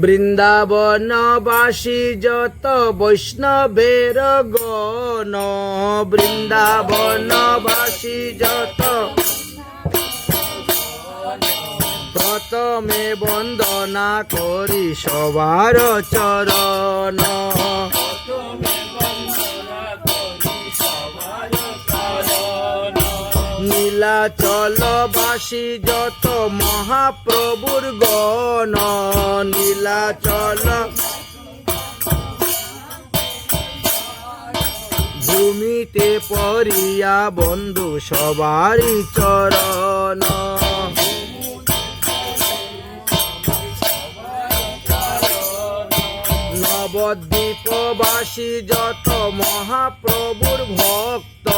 বৃন্দাবনবাসী যত বৈষ্ণবের গণ বৃন্দাবনবাসী যত প্রথমে বন্দনা করি সবার চরণ। নীলাচলবাসী যত মহাপ্রভুর গণ নীলাচল ভূমিতে পরিয়া বন্ধু সবারই চরণ। নবদ্বীপবাসী যত মহাপ্রভুর ভক্ত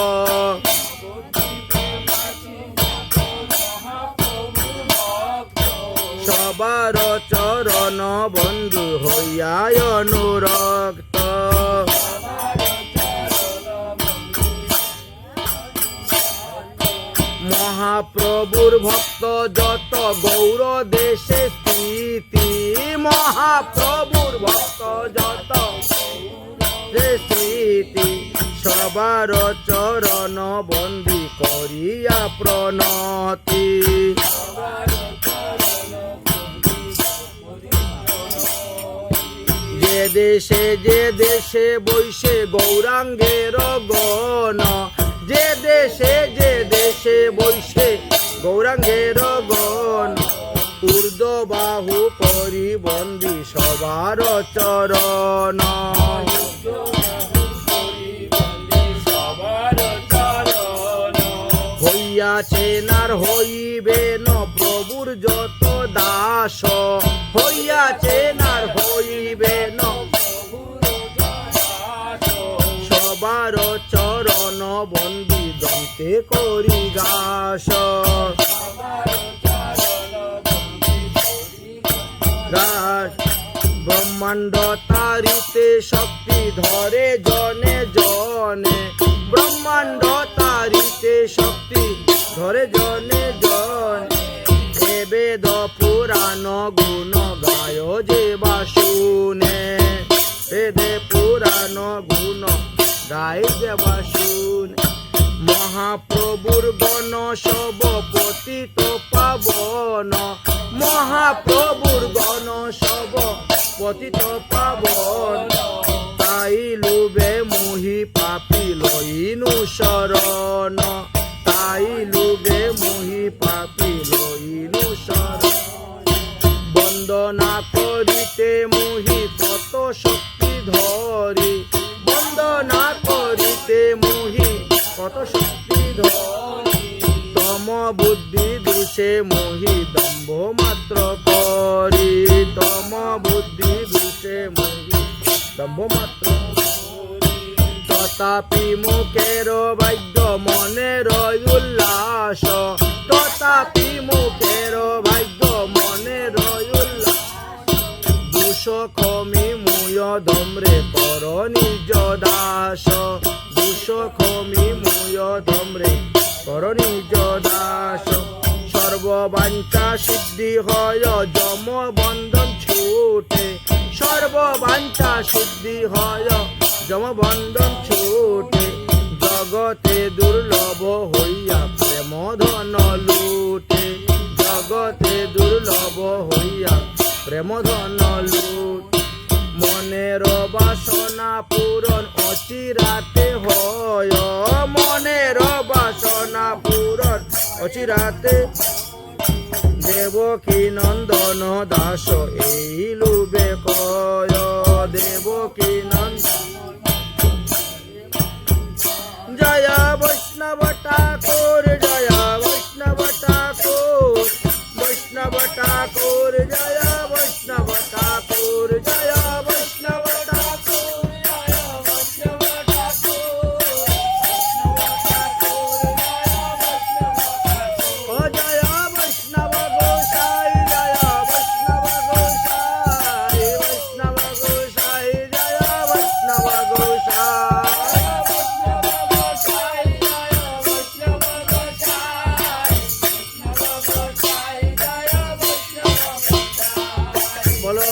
সবার চরণ বন্ধু হইয়ায় অনুরক্ত। মহাপ্রভুর ভক্ত যত গৌর দেশে স্থিতি মহাপ্রভুর ভক্ত যত সবার চরণ বন্দি করিয়া প্রণতি। যে দেশে যে দেশে বৈশে গৌরাঙ্গের গণ। যে দেশে যে দেশে বৈশে গৌরাঙ্গের গণ। ঊর্ধ্ব বাহু করি বন্দি সবার চরণ। হইয়াছেন আর হইবেন প্রভুর যত দাস। হইয়াছেন আর হইবেন সবার চরণ বন্দি দন্তে করি গাস। ব্রহ্মাণ্ড তারিতে শক্তি ধরে জনে জনে। ব্রহ্মাণ্ড তারিতে শক্তি ধরে জনে জন বেদ পুরাণ গুণ গায় যে বা শুনে। বেদে পুরাণ গুণ গায় যে বা শুনে। মহাপ্রভুর গণ সব পতিত পাবন। মহাপ্রভুর গণ সব পতিত পাবন। তাই লুবে মুহি পাপি লইনু শরণ। তাই লুবে মুহি পাপি শরণ। বন্দনা করিতে মুহি কত শক্তি ধরি। বন্দনা করিতে মুহি কত শক্তি ধরি। তম বুদ্ধি দোষে মোহি দম্ভ মাত্র করি। তম বুদ্ধি দোষে দম্ভ মাত্র তথাপি মুখের ভাগ্য মনের ধম্রে কর নিজ দাস, দুশ খমি মুয় ধম্রে কর নিজ দাস। সর্ববাঞ্চা সিদ্ধি হয়, যম বন্ধন ছুটে। সর্ববাঞ্চা সিদ্ধি হয়, যম বন্ধন ছুটে। জগতে দুর্লভ হইয়া প্রেম ধন লুটে। জগতে দুর্লভ হইয়া প্রেম ধন লুট। বাসনা পূরণ অচিরাতে হয়। মনের বাসনা পূরণ অচিরাতে দেবকী নন্দন দাস, এই লুবে কয়। দেবকী নন্দন। জয় বৈষ্ণব ঠাকুর, জয় বৈষ্ণব ঠাকুর। বৈষ্ণব ঠাকুর, জয়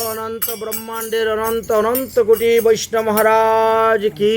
অনন্ত ব্রহ্মাণ্ডের অনন্ত অনন্ত কোটি বৈষ্ণব মহারাজ কি